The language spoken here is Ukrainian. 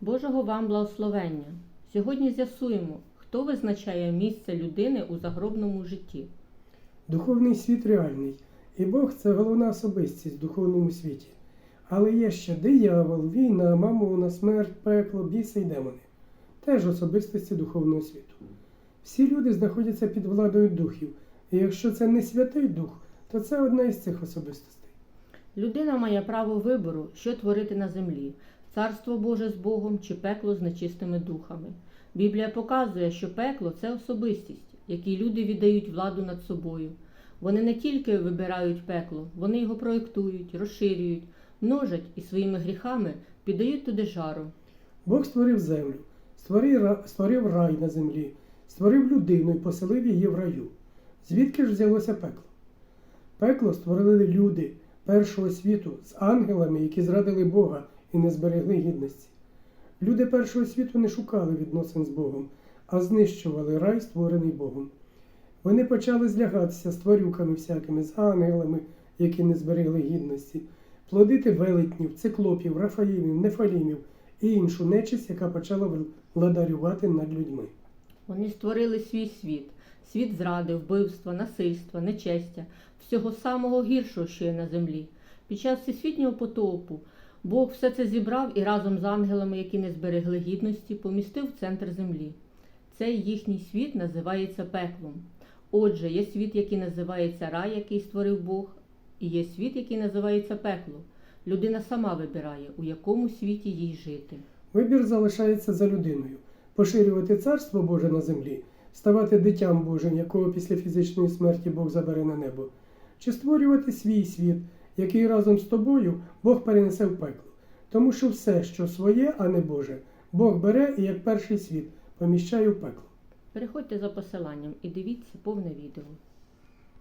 Божого вам благословення. Сьогодні з'ясуємо, хто визначає місце людини у загробному житті. Духовний світ реальний, і Бог це головна особистість в духовному світі. Але є ще диявол, війна, мамона, смерть, пекло, біси й демони. Теж особистості духовного світу. Всі люди знаходяться під владою духів, і якщо це не святий дух, то це одна із цих особистостей. Людина має право вибору, що творити на землі царство Боже з Богом чи пекло з нечистими духами. Біблія показує, що пекло це особистість, якій люди віддають владу над собою. Вони не тільки вибирають пекло, вони його проєктують, розширюють, множать і своїми гріхами піддають туди жару. Бог створив землю, створив, створив рай на землі, створив людину і поселив її в раю. Звідки ж взялося пекло? Пекло створили люди першого світу з ангелами, які зрадили Бога і не зберегли гідності. Люди першого світу не шукали відносин з Богом, а знищували рай, створений Богом. Вони почали злягатися з тварюками всякими, з ангелами, які не зберегли гідності, плодити велетнів, циклопів, рафаїмів, нефалімів і іншу нечисть, яка почала владарювати над людьми. Вони створили свій світ, світ зради, вбивства, насильства, нечестя, всього самого гіршого, що є на землі. Під час всесвітнього потопу Бог все це зібрав і разом з ангелами, які не зберегли гідності, помістив в центр землі. Цей їхній світ називається пеклом. Отже, є світ, який називається рай, який створив Бог, і є світ, який називається пекло. Людина сама вибирає, у якому світі їй жити. Вибір залишається за людиною поширювати царство Боже на землі, ставати дитям Божим, якого після фізичної смерті Бог забере на небо, чи створювати свій світ, який разом з тобою Бог перенесе в пекло. Тому що все, що своє, а не Боже, Бог бере і як перший світ поміщає в пекло. Переходьте за посиланням і дивіться повне відео.